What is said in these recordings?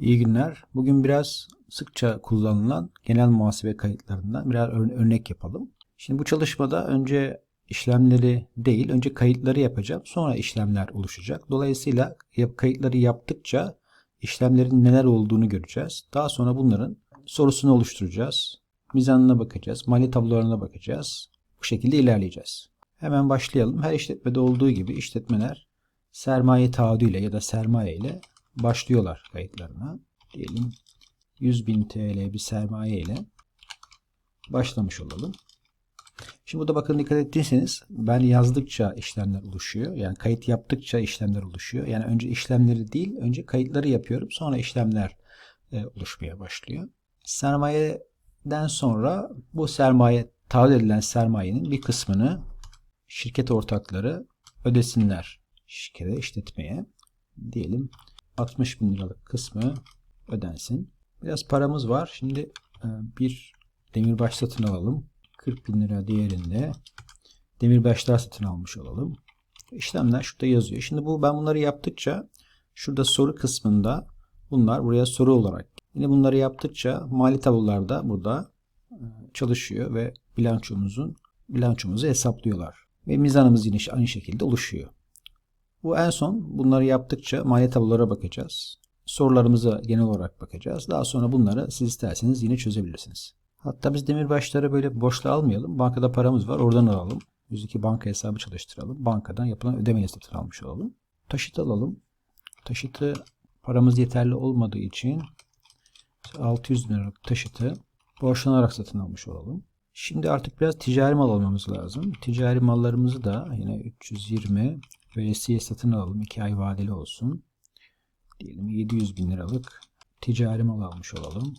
İyi günler. Bugün biraz sıkça kullanılan genel muhasebe kayıtlarından birer ör- örnek yapalım. Şimdi bu çalışmada önce işlemleri değil, önce kayıtları yapacağım. Sonra işlemler oluşacak. Dolayısıyla kayıtları yaptıkça işlemlerin neler olduğunu göreceğiz. Daha sonra bunların sorusunu oluşturacağız. Mizanına bakacağız. Mali tablolarına bakacağız. Bu şekilde ilerleyeceğiz. Hemen başlayalım. Her işletmede olduğu gibi işletmeler sermaye taahhüdüyle ya da sermaye ile başlıyorlar kayıtlarına. Diyelim 100.000 TL bir sermaye ile başlamış olalım. Şimdi burada bakın dikkat ettiyseniz ben yazdıkça işlemler oluşuyor. Yani kayıt yaptıkça işlemler oluşuyor. Yani önce işlemleri değil önce kayıtları yapıyorum. Sonra işlemler e, oluşmaya başlıyor. Sermayeden sonra bu sermaye taahhüt edilen sermayenin bir kısmını şirket ortakları ödesinler şirkete, işletmeye. Diyelim 60 bin liralık kısmı ödensin. Biraz paramız var. Şimdi e, bir demirbaş satın alalım. 40 bin lira değerinde demirbaşlar satın almış olalım. İşlemler şurada yazıyor. Şimdi bu ben bunları yaptıkça şurada soru kısmında bunlar buraya soru olarak yine bunları yaptıkça mali tablolarda burada e, çalışıyor ve bilançomuzun bilançomuzu hesaplıyorlar. Ve mizanımız yine aynı şekilde oluşuyor. Bu en son bunları yaptıkça mali tablolara bakacağız. Sorularımıza genel olarak bakacağız. Daha sonra bunları siz isterseniz yine çözebilirsiniz. Hatta biz demirbaşları böyle boşluğa almayalım. Bankada paramız var oradan alalım. 102 banka hesabı çalıştıralım. Bankadan yapılan ödemeyle satın almış olalım. Taşıt alalım. Taşıtı paramız yeterli olmadığı için 600 bin liralık taşıtı borçlanarak satın almış olalım. Şimdi artık biraz ticari mal almamız lazım. Ticari mallarımızı da yine 320 veresiye satın alalım. 2 ay vadeli olsun. Diyelim 700 bin liralık ticari mal almış olalım.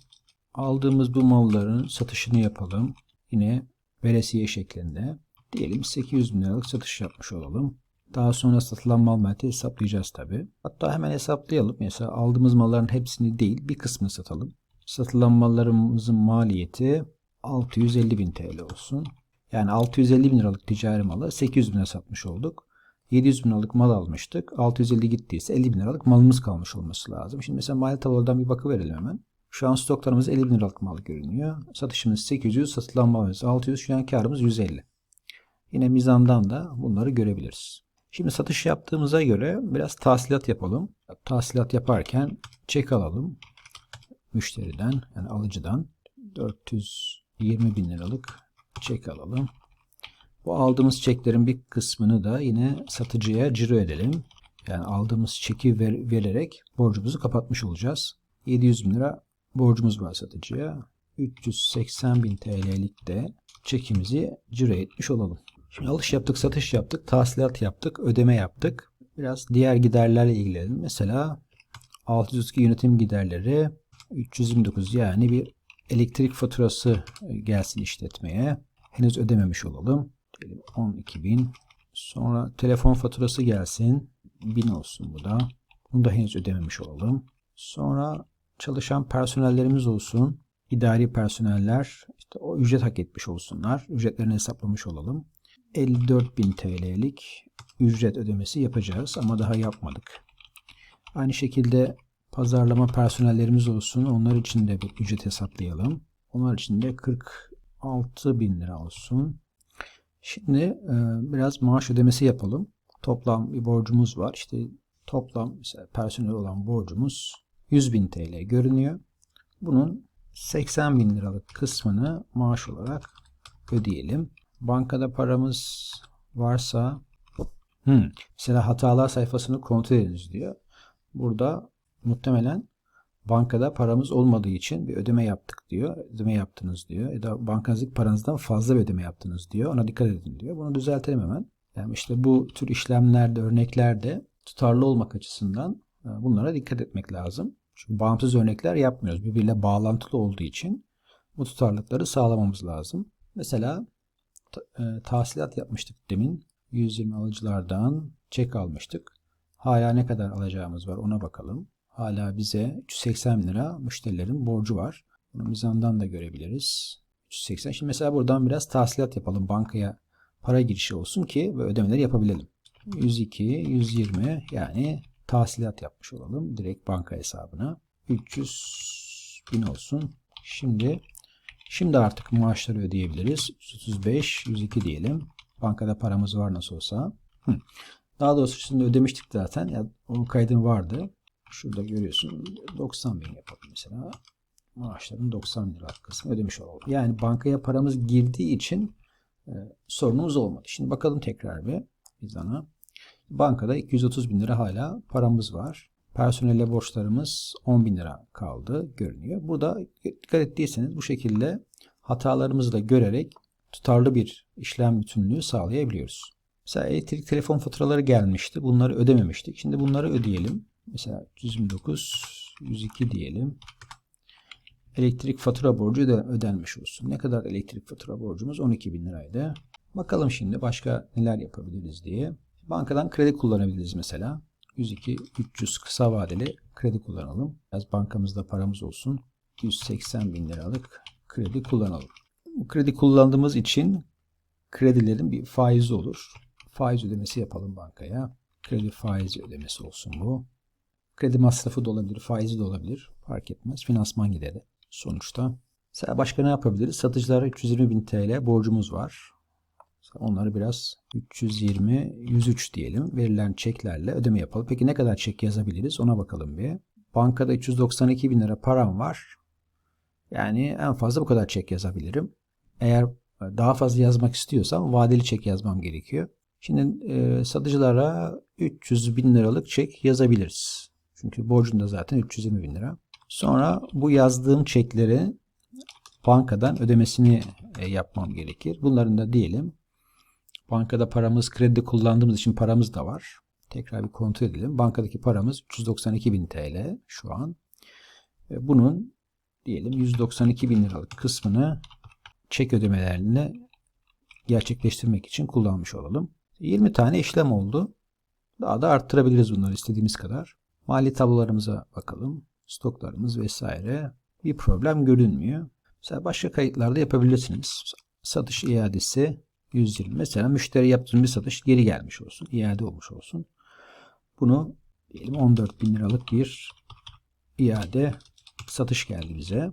Aldığımız bu malların satışını yapalım. Yine veresiye şeklinde. Diyelim 800 bin liralık satış yapmış olalım. Daha sonra satılan mal maliyeti hesaplayacağız tabi. Hatta hemen hesaplayalım. Mesela aldığımız malların hepsini değil bir kısmını satalım. Satılan mallarımızın maliyeti 650 bin TL olsun. Yani 650 bin liralık ticari malı 800 bine satmış olduk. 700 bin liralık mal almıştık. 650 gittiyse 50 bin liralık malımız kalmış olması lazım. Şimdi mesela mali tablolardan bir bakıverelim hemen. Şu an stoklarımız 50 bin liralık mal görünüyor. Satışımız 800, satılan malımız 600. Şu an karımız 150. Yine mizandan da bunları görebiliriz. Şimdi satış yaptığımıza göre biraz tahsilat yapalım. Tahsilat yaparken çek alalım. Müşteriden yani alıcıdan 420 bin liralık çek alalım. Bu aldığımız çeklerin bir kısmını da yine satıcıya ciro edelim. Yani aldığımız çeki ver, vererek borcumuzu kapatmış olacağız. 700 bin lira borcumuz var satıcıya. 380 bin TL'lik de çekimizi ciro etmiş olalım. Şimdi alış yaptık, satış yaptık, tahsilat yaptık, ödeme yaptık. Biraz diğer giderlerle ilgilenelim. Mesela 602 yönetim giderleri 329 yani bir elektrik faturası gelsin işletmeye. Henüz ödememiş olalım. Diyelim 12 bin. Sonra telefon faturası gelsin. 1000 olsun bu da. Bunu da henüz ödememiş olalım. Sonra çalışan personellerimiz olsun. İdari personeller işte o ücret hak etmiş olsunlar. Ücretlerini hesaplamış olalım. 54.000 TL'lik ücret ödemesi yapacağız ama daha yapmadık. Aynı şekilde pazarlama personellerimiz olsun. Onlar için de bir ücret hesaplayalım. Onlar için de 46 bin lira olsun. Şimdi e, biraz maaş ödemesi yapalım. Toplam bir borcumuz var. İşte toplam mesela personel olan borcumuz 100 bin TL görünüyor. Bunun 80 bin liralık kısmını maaş olarak ödeyelim. Bankada paramız varsa hmm, mesela hatalar sayfasını kontrol ediniz diyor. Burada muhtemelen bankada paramız olmadığı için bir ödeme yaptık diyor. Ödeme yaptınız diyor. Ya da bankanızdaki paranızdan fazla bir ödeme yaptınız diyor. Ona dikkat edin diyor. Bunu düzeltelim hemen. Yani işte bu tür işlemlerde, örneklerde tutarlı olmak açısından bunlara dikkat etmek lazım. Çünkü bağımsız örnekler yapmıyoruz. Birbiriyle bağlantılı olduğu için bu tutarlılıkları sağlamamız lazım. Mesela tahsilat yapmıştık demin. 120 alıcılardan çek almıştık. Hala ne kadar alacağımız var ona bakalım. Hala bize 380 lira müşterilerin borcu var. Bunu mizandan da görebiliriz. 380. Şimdi mesela buradan biraz tahsilat yapalım. Bankaya para girişi olsun ki ve ödemeleri yapabilelim. 102, 120 yani tahsilat yapmış olalım direkt banka hesabına. 300 bin olsun. Şimdi şimdi artık maaşları ödeyebiliriz. 135, 102 diyelim. Bankada paramız var nasıl olsa. Daha doğrusu şimdi ödemiştik zaten. Ya, o kaydın vardı. Şurada görüyorsun. 90 bin yapalım mesela. Maaşların 90 lira kısmı ödemiş olalım. Yani bankaya paramız girdiği için e, sorunumuz olmadı. Şimdi bakalım tekrar bir bizana. Bankada 230 bin lira hala paramız var. Personelle borçlarımız 10 bin lira kaldı görünüyor. Burada dikkat ettiyseniz bu şekilde hatalarımızı da görerek tutarlı bir işlem bütünlüğü sağlayabiliyoruz. Mesela elektrik telefon faturaları gelmişti. Bunları ödememiştik. Şimdi bunları ödeyelim. Mesela 129, 102 diyelim. Elektrik fatura borcu da ödenmiş olsun. Ne kadar elektrik fatura borcumuz? 12 bin liraydı. Bakalım şimdi başka neler yapabiliriz diye. Bankadan kredi kullanabiliriz mesela. 102 300 kısa vadeli kredi kullanalım. Biraz bankamızda paramız olsun. 180 bin liralık kredi kullanalım. Bu kredi kullandığımız için kredilerin bir faizi olur. Faiz ödemesi yapalım bankaya. Kredi faizi ödemesi olsun bu. Kredi masrafı da olabilir, faizi de olabilir. Fark etmez. Finansman gideri sonuçta. Mesela başka ne yapabiliriz? Satıcılara 320 bin TL borcumuz var. Onları biraz 320, 103 diyelim. Verilen çeklerle ödeme yapalım. Peki ne kadar çek yazabiliriz? Ona bakalım bir. Bankada 392 bin lira param var. Yani en fazla bu kadar çek yazabilirim. Eğer daha fazla yazmak istiyorsam vadeli çek yazmam gerekiyor. Şimdi e, satıcılara 300 bin liralık çek yazabiliriz. Çünkü borcum da zaten 320 bin lira. Sonra bu yazdığım çekleri bankadan ödemesini e, yapmam gerekir. Bunların da diyelim bankada paramız kredi kullandığımız için paramız da var. Tekrar bir kontrol edelim. Bankadaki paramız 392 bin TL şu an. Ve bunun diyelim 192 bin liralık kısmını çek ödemelerini gerçekleştirmek için kullanmış olalım. 20 tane işlem oldu. Daha da arttırabiliriz bunları istediğimiz kadar. Mali tablolarımıza bakalım. Stoklarımız vesaire. Bir problem görünmüyor. Mesela başka kayıtlarda yapabilirsiniz. Satış iadesi 120. Mesela müşteri yaptığım bir satış geri gelmiş olsun. iade olmuş olsun. Bunu diyelim 14 bin liralık bir iade satış geldi bize.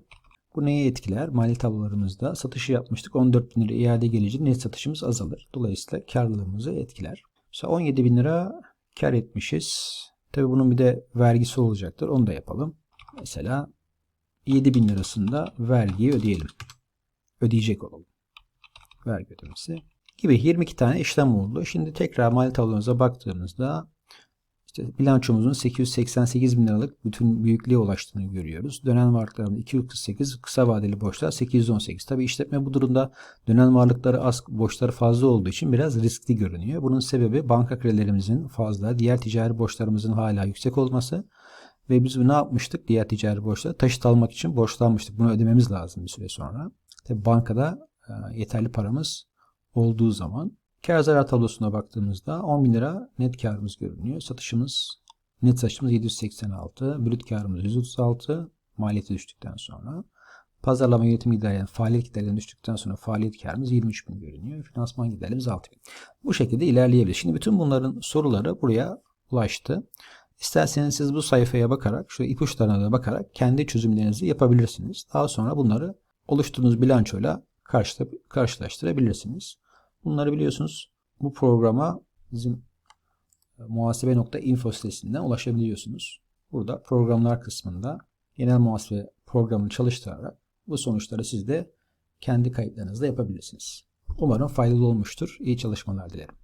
Bu neyi etkiler? Mali tablolarımızda satışı yapmıştık. 14 bin lira iade gelince net satışımız azalır. Dolayısıyla karlılığımızı etkiler. Mesela 17 bin lira kar etmişiz. Tabi bunun bir de vergisi olacaktır. Onu da yapalım. Mesela 7 bin lirasında vergiyi ödeyelim. Ödeyecek olalım. Vergi ödemesi gibi 22 tane işlem oldu. Şimdi tekrar mali tablomuza baktığımızda işte bilançomuzun 888 bin liralık bütün büyüklüğe ulaştığını görüyoruz. Dönen varlıklarımız 248, kısa vadeli borçlar 818. Tabi işletme bu durumda dönen varlıkları az, borçları fazla olduğu için biraz riskli görünüyor. Bunun sebebi banka kredilerimizin fazla, diğer ticari borçlarımızın hala yüksek olması ve biz ne yapmıştık? Diğer ticari borçları taşıt almak için borçlanmıştık. Bunu ödememiz lazım bir süre sonra. Tabi bankada yeterli paramız olduğu zaman Kar zarar tablosuna baktığımızda 10 bin lira net karımız görünüyor. Satışımız, net satışımız 786, brüt karımız 136, maliyeti düştükten sonra. Pazarlama yönetim giderleri faaliyet giderleri düştükten sonra faaliyet karımız 23 bin görünüyor. Finansman giderlerimiz 6 bin. Bu şekilde ilerleyebilir. Şimdi bütün bunların soruları buraya ulaştı. İsterseniz siz bu sayfaya bakarak, şu ipuçlarına da bakarak kendi çözümlerinizi yapabilirsiniz. Daha sonra bunları oluşturduğunuz bilançoyla karşılaştırabilirsiniz. Bunları biliyorsunuz bu programa bizim e, muhasebe.info sitesinden ulaşabiliyorsunuz. Burada programlar kısmında genel muhasebe programını çalıştırarak bu sonuçları siz de kendi kayıtlarınızda yapabilirsiniz. Umarım faydalı olmuştur. İyi çalışmalar dilerim.